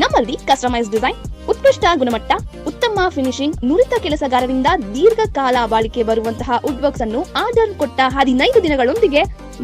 ನಮ್ಮಲ್ಲಿ customise design ಉತ್ಕೃಷ್ಟ ಗುಣಮಟ್ಟ, ಉತ್ತಮ ಫಿನಿಶಿಂಗ್ ನುರಿತ ಕೆಲಸಗಾರರಿಂದ ದೀರ್ಘಕಾಲ ಬಾಳಿಕೆ ಬರುವಂತಹ ವುಡ್ ವರ್ಕ್ಸ್ ಅನ್ನು ಆರ್ಡರ್ ಕೊಟ್ಟ ಹದಿನೈದು ದಿನಗಳೊಂದಿಗೆ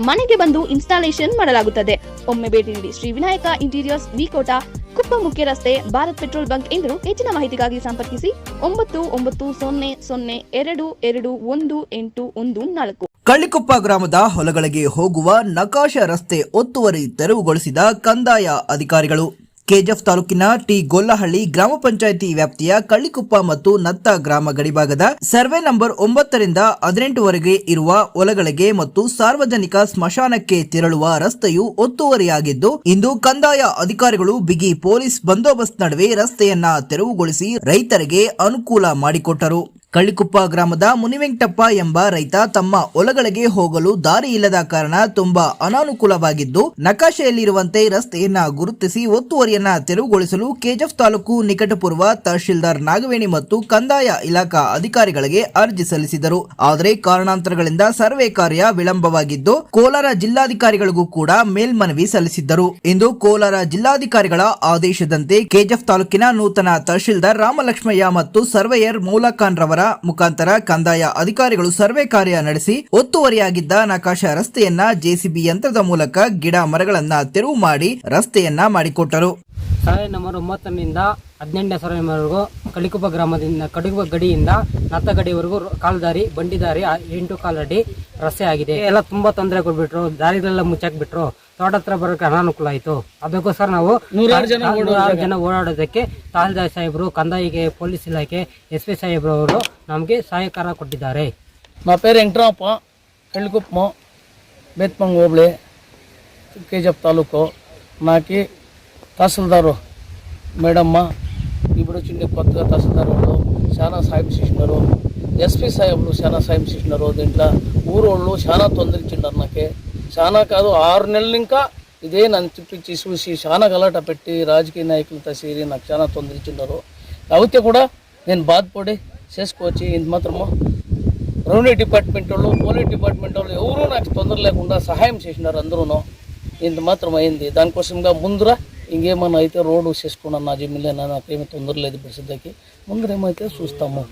ಮನೆಗೆ ಬಂದು ಇನ್ಸ್ಟಾಲೇಷನ್ ಮಾಡಲಾಗುತ್ತದೆ. ಒಮ್ಮೆ ಭೇಟಿ ನೀಡಿ ಶ್ರೀ ವಿನಾಯಕ ಇಂಟೀರಿಯರ್ಸ್ ವಿಕೋಟ ಕುಪ್ಪ ಮುಖ್ಯ ರಸ್ತೆ, ಭಾರತ್ ಪೆಟ್ರೋಲ್ ಬಂಕ್ ಎಂದರು. ಹೆಚ್ಚಿನ ಮಾಹಿತಿಗಾಗಿ ಸಂಪರ್ಕಿಸಿ ಒಂಬತ್ತು ಒಂಬತ್ತು ಸೊನ್ನೆ ಸೊನ್ನೆ ಎರಡು ಎರಡು ಒಂದು ಎಂಟು ಒಂದು ನಾಲ್ಕು. ಕಳ್ಳಿಕೊಪ್ಪ ಗ್ರಾಮದ ಹೊಲಗಳಿಗೆ ಹೋಗುವ ನಕಾಶ ರಸ್ತೆ ಒತ್ತುವರಿ ತೆರವುಗೊಳಿಸಿದ ಕಂದಾಯ ಅಧಿಕಾರಿಗಳು. ಕೆಜೆಫ್ ತಾಲೂಕಿನ ಟಿ ಗೊಲ್ಲಹಳ್ಳಿ ಗ್ರಾಮ ಪಂಚಾಯಿತಿ ವ್ಯಾಪ್ತಿಯ ಕಳ್ಳಿಕುಪ್ಪ ಮತ್ತು ನತ್ತ ಗ್ರಾಮ ಗಡಿಭಾಗದ ಸರ್ವೆ ನಂಬರ್ ಒಂಬತ್ತರಿಂದ ಹದಿನೆಂಟುವರೆಗೆ ಇರುವ ಹೊಲಗಳಿಗೆ ಮತ್ತು ಸಾರ್ವಜನಿಕ ಸ್ಮಶಾನಕ್ಕೆ ತೆರಳುವ ರಸ್ತೆಯು ಒತ್ತುವರಿಯಾಗಿದ್ದು, ಇಂದು ಕಂದಾಯ ಅಧಿಕಾರಿಗಳು ಬಿಗಿ ಪೊಲೀಸ್ ಬಂದೋಬಸ್ತ್ ನಡುವೆ ರಸ್ತೆಯನ್ನ ತೆರವುಗೊಳಿಸಿ ರೈತರಿಗೆ ಅನುಕೂಲ ಮಾಡಿಕೊಟ್ಟರು. ಕಳ್ಳಿಕೊಪ್ಪ ಗ್ರಾಮದ ಮುನಿವೆಂಕಟಪ್ಪ ಎಂಬ ರೈತ ತಮ್ಮ ಹೊಲಗಳಿಗೆ ಹೋಗಲು ದಾರಿ ಇಲ್ಲದ ಕಾರಣ ತುಂಬಾ ಅನಾನುಕೂಲವಾಗಿದ್ದು, ನಕಾಶೆಯಲ್ಲಿರುವಂತೆ ರಸ್ತೆಯನ್ನ ಗುರುತಿಸಿ ಒತ್ತುವರಿಯನ್ನ ತೆರವುಗೊಳಿಸಲು ಕೆಜೆಫ್ ತಾಲೂಕು ನಿಕಟಪೂರ್ವ ತಹಶೀಲ್ದಾರ್ ನಾಗವೇಣಿ ಮತ್ತು ಕಂದಾಯ ಇಲಾಖಾ ಅಧಿಕಾರಿಗಳಿಗೆ ಅರ್ಜಿ ಸಲ್ಲಿಸಿದರು. ಆದರೆ ಕಾರಣಾಂತರಗಳಿಂದ ಸರ್ವೆ ಕಾರ್ಯ ವಿಳಂಬವಾಗಿದ್ದು, ಕೋಲಾರ ಜಿಲ್ಲಾಧಿಕಾರಿಗಳಿಗೂ ಕೂಡ ಮೇಲ್ಮನವಿ ಸಲ್ಲಿಸಿದ್ದರು. ಇಂದು ಕೋಲಾರ ಜಿಲ್ಲಾಧಿಕಾರಿಗಳ ಆದೇಶದಂತೆ ಕೆಜೆಫ್ ತಾಲೂಕಿನ ನೂತನ ತಹಶೀಲ್ದಾರ್ ರಾಮಲಕ್ಷ್ಮಯ್ಯ ಮತ್ತು ಸರ್ವೆಯರ್ ಮೌಲಾಖಾನ್ ರವರ ಮುಖಾಂತರ ಕಂದಾಯ ಅಧಿಕಾರಿಗಳು ಸರ್ವೆ ಕಾರ್ಯ ನಡೆಸಿ ಒತ್ತುವರಿಯಾಗಿದ್ದ ನಕಾಶ ರಸ್ತೆಯನ್ನ ಜೆಸಿಬಿ ಯಂತ್ರದ ಮೂಲಕ ಗಿಡ ಮರಗಳನ್ನ ತೆರವು ಮಾಡಿ ರಸ್ತೆಯನ್ನ ಮಾಡಿಕೊಟ್ಟರು. ಸಾವಿರದ ಒಂಬತ್ತರಿಂದ ಹದಿನೆಂಟನೇ ಸರ್ವೆವರೆಗೂ ಕಳಿಕುಪ ಗ್ರಾಮದಿಂದ ಕಡುಗುಬ ಗಡಿಯಿಂದ ನಾತಗಡಿವರೆಗೂ ಕಾಲ್ದಾರಿ ಬಂಡಿ ದಾರಿ ಎಂಟು ಕಾಲಡಿ ರಸ್ತೆ ಆಗಿದೆ. ಎಲ್ಲ ತುಂಬಾ ತೊಂದರೆ ಕೊಟ್ಬಿಟ್ರು ದಾರಿಗಳೆಲ್ಲ ಮುಚ್ಚಾಕ್ಬಿಟ್ರು ತೋಟ ಹತ್ರ ಬರೋಕೆ ಅನಾನುಕೂಲ ಆಯ್ತು. ಅದಕ್ಕೋಸ್ಕರ ನಾವು ನೂರಾರು ಜನ ಜನ ಓಡಾಡೋದಕ್ಕೆ ತಹಸೀಲ್ದಾರ್ ಸಾಹೇಬರು ಕಂದಾಯಿಗೆ ಪೊಲೀಸ್ ಇಲಾಖೆ ಎಸ್ ಪಿ ಸಾಹೇಬ್ರು ಅವರು ನಮಗೆ ಸಹಾಯಕಾರ ಕೊಟ್ಟಿದ್ದಾರೆ. ನಾ ಪೇರು ವೆಂಕಟರಾಮಪ್ಪ ಕಳ್ಳಿಕುಪ್ಪು ಬೇತ್ಮಂಗ್ ಹೋಬಳಿ ಕೆ ಜಿ ತಾಲೂಕು ನಾಕಿ ತಹಸೀಲ್ದಾರು ಮೇಡಮ್ಮ ఇప్పుడు వచ్చిండే కొత్తగా తహసీల్దార్ వాళ్ళు చాలా సాయం చేసినారు. ఎస్పీ సాహెబ్లు చాలా సాయం చేసినారు. దీంట్లో ఊరోళ్ళు చాలా తొందరించిండారు నాకే చాలా కాదు ఆరు నెలలు ఇంకా ఇదే నన్ను తిప్పించి చూసి చాలా గలాట పెట్టి రాజకీయ నాయకులతో చేరి నాకు చాలా తొందరించినారు అయితే కూడా నేను బాధపడి చేసుకోవచ్చు ఇంత మాత్రము రెవెన్యూ డిపార్ట్మెంట్ వాళ్ళు పోలీస్ డిపార్ట్మెంట్ వాళ్ళు ఎవరూ నాకు తొందర లేకుండా సహాయం చేసినారు అందరూ ఇంత మాత్రం అయింది దానికోసంగా ముందర ఇంకేమన్నా అయితే రోడ్ చేసుకున్నా నా జిమ్మిలో నాకేమి తొందర లేదు ఇప్పుడు సిద్ధకి ముందరేమైతే చూస్తాము.